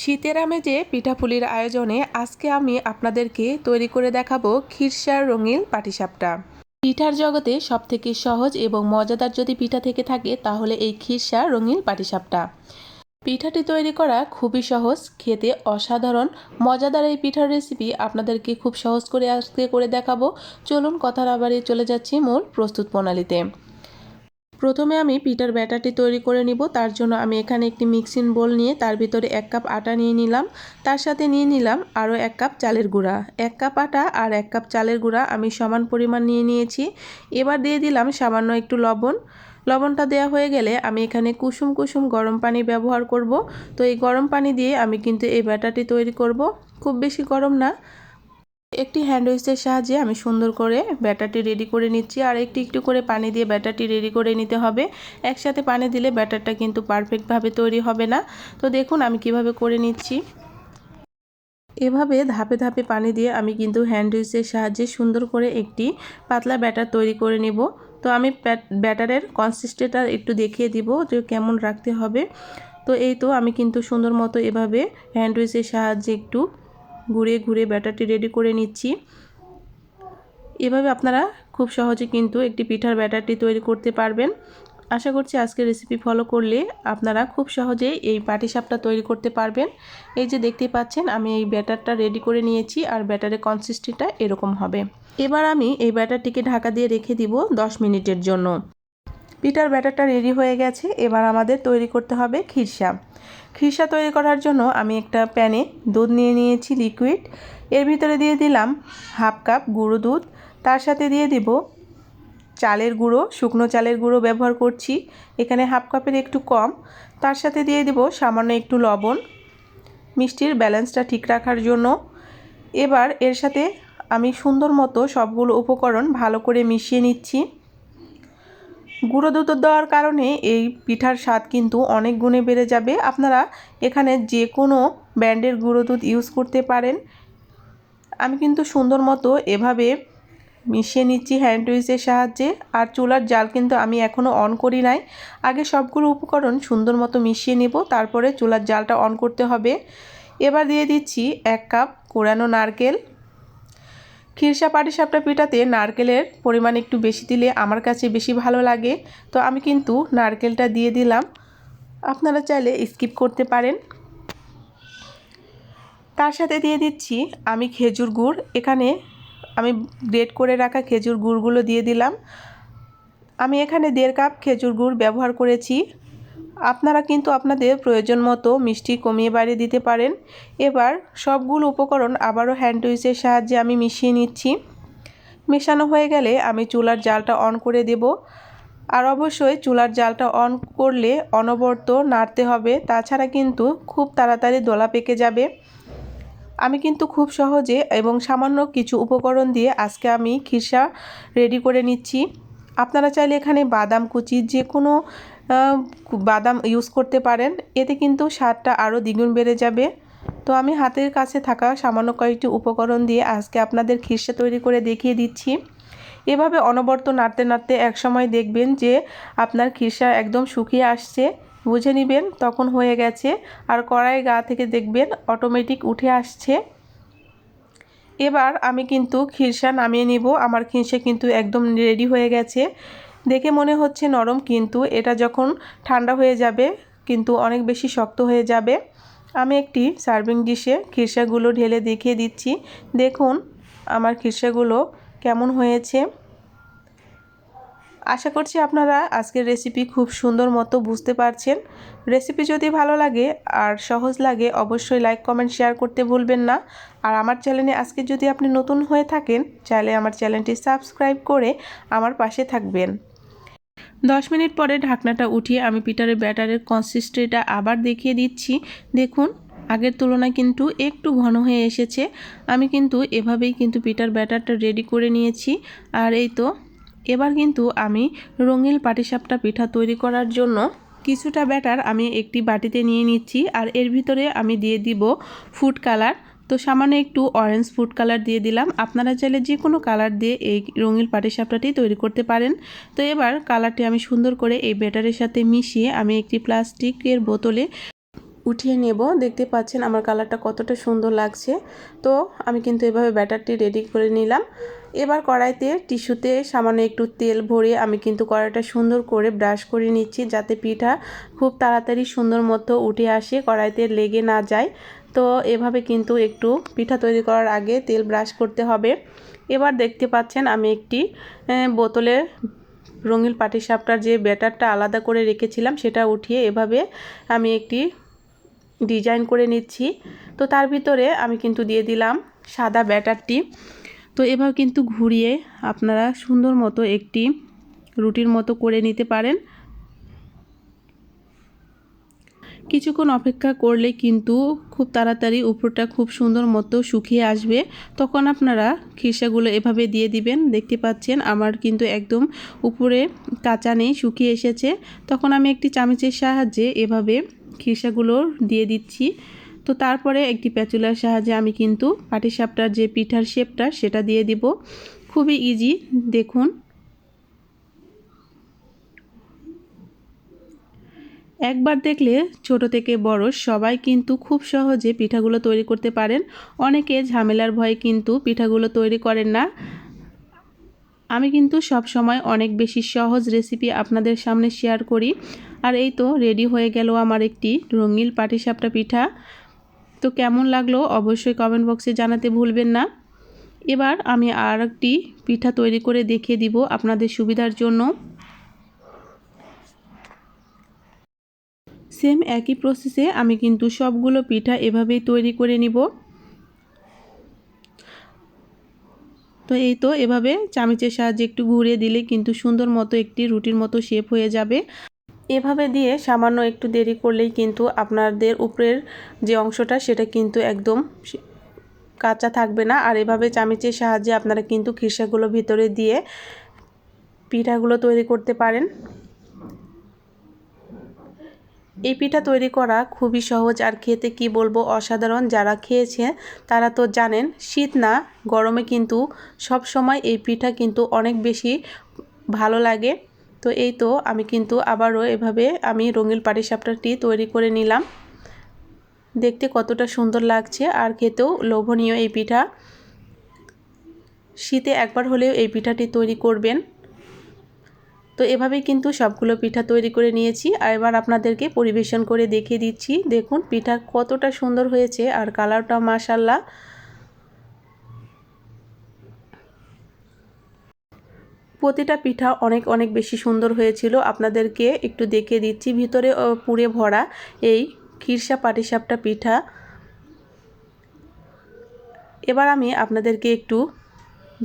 শীতের আমেজে পিঠাপুলির আয়োজনে আজকে আমি আপনাদেরকে তৈরি করে দেখাবো ক্ষীরসার রঙিন পাটিসাপটা। পিঠার জগতে সবথেকে সহজ এবং মজাদার যদি পিঠা থেকে থাকে, তাহলে এই ক্ষীরসা রঙিন পাটিসাপটা। পিঠাটি তৈরি করা খুবই সহজ, খেতে অসাধারণ, মজাদার এই পিঠার রেসিপি আপনাদেরকে খুব সহজ করে আজকে করে দেখাবো। চলুন কথা বাড়িয়ে চলে যাচ্ছি মূল প্রস্তুত প্রণালীতে। প্রথমে আমি পিঠার ব্যাটারটি তৈরি করে নিব, তার জন্য আমি এখানে একটি মিক্সিং বোল নিয়ে তার ভিতরে এক কাপ আটা নিয়ে নিলাম, তার সাথে নিয়ে নিলাম আরও এক কাপ চালের গুঁড়া। এক কাপ আটা আর এক কাপ চালের গুঁড়া আমি সমান পরিমাণ নিয়ে নিয়েছি, এবার দিয়ে দিলাম সামান্য একটু লবণ। লবণটা দেওয়া হয়ে গেলে আমি এখানে কুসুম কুসুম গরম পানি ব্যবহার করব, তো এই গরম পানি দিয়ে আমি কিন্তু এই ব্যাটারটি তৈরি করব। খুব বেশি গরম না একটি হ্যান্ড উইচের সাহায্যে আমি সুন্দর করে ব্যাটারটি রেডি করে নিচ্ছি। আর একটু একটু করে পানি দিয়ে ব্যাটারটি রেডি করে নিতে হবে। একসাথে পানি দিলে ব্যাটারটা কিন্তু পারফেক্টভাবে তৈরি হবে না। তো দেখুন আমি কীভাবে করে নিচ্ছি। এভাবে ধাপে ধাপে পানি দিয়ে আমি কিন্তু হ্যান্ড উইচের সাহায্যে সুন্দর করে একটি পাতলা ব্যাটার তৈরি করে নেব। তো আমি ব্যাটারের কনসিস্টেন্টটা একটু দেখিয়ে দিব যে কেমন রাখতে হবে। তো এই তো আমি কিন্তু সুন্দর মতো এভাবে হ্যান্ড উইচের সাহায্যে একটু ঘুরে ঘুরে ব্যাটারটি রেডি করে নিচ্ছি। এভাবে আপনারা খুব সহজে কিন্তু একটি পিঠার ব্যাটারটি তৈরি করতে পারবেন। আশা করছি আজকের রেসিপি ফলো করলে আপনারা খুব সহজেই এই পাটিসাপটা তৈরি করতে পারবেন। এই যে দেখতে পাচ্ছেন, আমি এই ব্যাটারটা রেডি করে নিয়েছি আর ব্যাটারের কনসিস্টেন্টটা এরকম হবে। এবার আমি এই ব্যাটারটিকে ঢাকা দিয়ে রেখে দিব 10 মিনিটের জন্য। পিঠার ব্যাটারটা রেডি হয়ে গেছে, এবার আমাদের তৈরি করতে হবে খিরসা খিরসা তৈরি করার জন্য আমি একটা প্যানে দুধ নিয়ে নিয়েছি লিকুইড। এর ভিতরে দিয়ে দিলাম হাফ কাপ গুঁড়ো দুধ। তার সাথে দিয়ে দিব চালের গুঁড়ো, শুকনো চালের গুঁড়ো ব্যবহার করছি, এখানে হাফ কাপের একটু কম। তার সাথে দিয়ে দিব সামান্য একটু লবণ। মিষ্টির ব্যালেন্সটা ঠিক রাখার জন্য। এবার এর সাথে আমি সুন্দর মতো সবগুলো উপকরণ ভালো করে মিশিয়ে নিচ্ছি। গুঁড়ো দুধ দেওয়ার কারণে এই পিঠার স্বাদ কিন্তু অনেক গুণে বেড়ে যাবে। আপনারা এখানে যে কোনো ব্র্যান্ডের গুঁড়ো দুধ ইউজ করতে পারেন। আমি কিন্তু সুন্দর মতো এভাবে মিশিয়ে নিচ্ছি হ্যান্ড উইচের সাহায্যে। আর চুলার জাল কিন্তু আমি এখনও অন করি নাই। আগে সবগুলো উপকরণ সুন্দর মতো মিশিয়ে নেব, তারপরে চুলার জালটা অন করতে হবে। এবার দিয়ে দিচ্ছি এক কাপ কোরানো নারকেল। খিরসা পাটিসাপটা পিঠাতে নারকেলের পরিমাণ একটু বেশি দিলে আমার কাছে বেশি ভালো লাগে। তো আমি কিন্তু নারকেলটা দিয়ে দিলাম। আপনারা চাইলে স্কিপ করতে পারেন। তার সাথে দিয়ে দিচ্ছি আমি খেজুর গুড়। এখানে আমি গ্রেট করে রাখা খেজুর গুড়গুলো দিয়ে দিলাম। আমি এখানে দেড় কাপ খেজুর গুড় ব্যবহার করেছি। আপনারা কিন্তু আপনাদের প্রয়োজন মতো মিষ্টি কমিয়ে বাড়িয়ে দিতে পারেন। এবার সবগুলো উপকরণ আবারও হ্যান্ড উইচের সাহায্যে আমি মিশিয়ে নিচ্ছি। মেশানো হয়ে গেলে আমি চুলার জালটা অন করে দেব। আর অবশ্যই চুলার জালটা অন করলে অনবরত নাড়তে হবে, তাছাড়া কিন্তু খুব তাড়াতাড়ি দোলা পেকে যাবে। আমি কিন্তু খুব সহজে এবং সামান্য কিছু উপকরণ দিয়ে আজকে আমি খিরসা রেডি করে নিচ্ছি। আপনারা চাইলে এখানে বাদাম কুচি যে কোনো বাদাম ইউজ করতে পারেন। এতে কিন্তু স্বাদটা আরও দ্বিগুণ বেড়ে যাবে। তো আমি হাতের কাছে থাকা সামান্য কয়েকটি উপকরণ দিয়ে আজকে আপনাদের খিরসা তৈরি করে দেখিয়ে দিচ্ছি। এভাবে অনবর্ত নাড়তে নাড়তে একসময় দেখবেন যে আপনার খিরসা একদম শুকিয়ে আসছে। বুঝে নেবেন, তখন হয়ে গেছে। আর কড়াই গা থেকে দেখবেন অটোমেটিক উঠে আসছে। এবার আমি কিন্তু খিরসা নামিয়ে নিব। আমার খিরসা কিন্তু একদম রেডি হয়ে গেছে। দেখে মনে হচ্ছে নরম, কিন্তু এটা যখন ঠান্ডা হয়ে যাবে, কিন্তু অনেক বেশি শক্ত হয়ে যাবে। আমি একটি সার্ভিং ডিশে খিরসাগুলো ঢেলে দেখিয়ে দিচ্ছি। দেখুন আমার খিরসাগুলো কেমন হয়েছে। আশা করছি আপনারা আজকের রেসিপি খুব সুন্দর মতো বুঝতে পারছেন। রেসিপি যদি ভালো লাগে আর সহজ লাগে, অবশ্যই লাইক, কমেন্ট, শেয়ার করতে ভুলবেন না। আর আমার চ্যানেলে আজকে যদি আপনি নতুন হয়ে থাকেন, চাইলে আমার চ্যানেলটি সাবস্ক্রাইব করে আমার পাশে থাকবেন। দশ মিনিট পরে ঢাকনাটা উঠিয়ে আমি পিটারের ব্যাটারের কনসিস্টেন্টটা আবার দেখিয়ে দিচ্ছি। দেখুন, আগের তুলনায় কিন্তু একটু ঘন হয়ে এসেছে। আমি কিন্তু এভাবেই কিন্তু পিটার ব্যাটারটা রেডি করে নিয়েছি। আর এই তো, এবার কিন্তু আমি রঙিল পাটিসাপটা পিঠা তৈরি করার জন্য কিছুটা ব্যাটার আমি একটি বাটিতে নিয়ে নিচ্ছি। আর এর ভিতরে আমি দিয়ে দিব ফুড কালার তো সামান্য একটু অরেঞ্জ ফুড কালার দিয়ে দিলাম। আপনারা চাইলে যে কোনো কালার দিয়ে এই রঙিল পাটিসাপটাটি তৈরি করতে পারেন। তো এবার কালারটি আমি সুন্দর করে এই ব্যাটারের সাথে মিশিয়ে আমি একটি প্লাস্টিকের বোতলে উঠিয়ে নেব। দেখতে পাচ্ছেন আমার কালারটা কতটা সুন্দর লাগছে। তো আমি কিন্তু এভাবে ব্যাটারটি রেডি করে নিলাম। এবার কড়াইতে টিস্যুতে সামান্য একটু তেল ভরে আমি কিন্তু কড়াইটা সুন্দর করে ব্রাশ করে নিচ্ছি যাতে পিঠা খুব তাড়াতাড়ি সুন্দর মতো উঠে আসে, কড়াইতে লেগে না যায়। তো এভাবে কিন্তু একটু পিঠা তৈরি করার আগে তেল ব্রাশ করতে হবে। এবার দেখতে পাচ্ছেন আমি একটি বোতলে রঙিন পাটিসাপটার যে ব্যাটারটা আলাদা করে রেখেছিলাম সেটা উঠিয়ে এভাবে আমি একটি ডিজাইন করে নিচ্ছি। তো তার ভিতরে আমি কিন্তু দিয়ে দিলাম সাদা ব্যাটারটি। তো এভাবে কিন্তু ঘুরিয়ে আপনারা সুন্দর মতো একটি রুটির মতো করে নিতে পারেন। কিছুক্ষণ অপেক্ষা করলে কিন্তু খুব তাড়াতাড়ি উপরটা খুব সুন্দর মতো শুকিয়ে আসবে। তখন আপনারা খিরসাগুলো এভাবে দিয়ে দিবেন। দেখতে পাচ্ছেন, আমার কিন্তু একদম উপরে কাঁচা নেই, শুকিয়ে এসেছে। তখন আমি একটি চামচের সাহায্যে এভাবে খিরসাগুলো দিয়ে দিচ্ছি। তো তারপরে একটি প্যাচুলার সাহায্যে আমি কিন্তু পাটিসাপটার যে পিঠার শেপটা, সেটা দিয়ে দিব। খুবই ইজি দেখুন। একবার দেখলে ছোট থেকে বড় সবাই কিন্তু খুব সহজে পিঠাগুলো তৈরি করতে পারেন। অনেকে ঝামেলার ভয়ে কিন্তু পিঠাগুলো তৈরি করেন না। আমি কিন্তু সব সময় অনেক বেশি সহজ রেসিপি আপনাদের সামনে শেয়ার করি। আর এই তো রেডি হয়ে গেল আমার একটি রঙিল পাটিসাপটা পিঠা। তো কেমন লাগল অবশ্যই কমেন্ট বক্সে জানাতে ভুলবেন না। এবার আমি আর একটি পিঠা তৈরি করে দেখিয়ে দিব আপনাদের সুবিধার জন্য। সেম একই প্রসেসে আমি কিন্তু সবগুলো পিঠা এভাবেই তৈরি করে নিব। তো এই তো এভাবে চামিচের সাহায্যে একটু ঘুরিয়ে দিলে কিন্তু সুন্দর মতো একটি রুটির মতো শেপ হয়ে যাবে। এভাবে দিয়ে সামান্য একটু দেরি করলেই কিন্তু আপনাদের উপরের যে অংশটা সেটা কিন্তু একদম কাঁচা থাকবে না। আর এভাবে চামিচের সাহায্যে আপনারা কিন্তু খিরসাগুলো ভিতরে দিয়ে পিঠাগুলো তৈরি করতে পারেন। এই পিঠা তৈরি করা খুবই সহজ আর খেতে কি বলব অসাধারণ যারা খেয়েছে, তারা তো জানেন শীত না, গরমে কিন্তু সব সময় এই পিঠা কিন্তু অনেক বেশি ভালো লাগে। তো এই তো আমি কিন্তু আবারও এভাবে আমি রঙিন পাটিসাপটাটি তৈরি করে নিলাম। দেখতে কতটা সুন্দর লাগছে আর খেতেও লোভনীয় এই পিঠা। শীতে একবার হলেও এই পিঠাটি তৈরি করবেন। তো এভাবেই কিন্তু সবগুলো পিঠা তৈরি করে নিয়েছি। আর এবার আপনাদেরকে পরিবেশন করে দেখিয়ে দিচ্ছি। দেখুন, পিঠা কতটা সুন্দর হয়েছে আর কালারটা মাসাল্লাহ প্রতিটা পিঠা অনেক অনেক বেশি সুন্দর হয়েছিল। আপনাদেরকে একটু দেখিয়ে দিচ্ছি। ভিতরে পুড়ে ভরা এই খিরসা পাটিসাপটা পিঠা। এবার আমি আপনাদেরকে একটু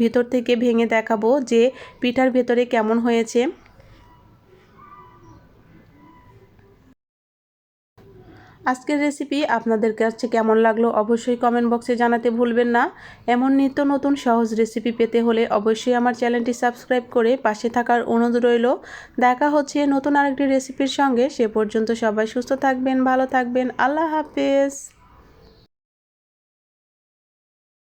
ভিতর থেকে ভেঙে দেখাবো যে পিঠার ভেতরে কেমন হয়েছে। আজকের রেসিপি আপনাদের কাছে কেমন লাগল অবশ্যই কমেন্ট বক্সে জানাতে ভুলবেন না। এমন নিত্য নতুন সহজ রেসিপি পেতে হলে অবশ্যই আমার চ্যানেলটি সাবস্ক্রাইব করে পাশে থাকার অনুরোধ রইল। দেখা হচ্ছে নতুন আরেকটি রেসিপির সঙ্গে। সে পর্যন্ত সবাই সুস্থ থাকবেন, ভালো থাকবেন। আল্লাহ হাফেজ।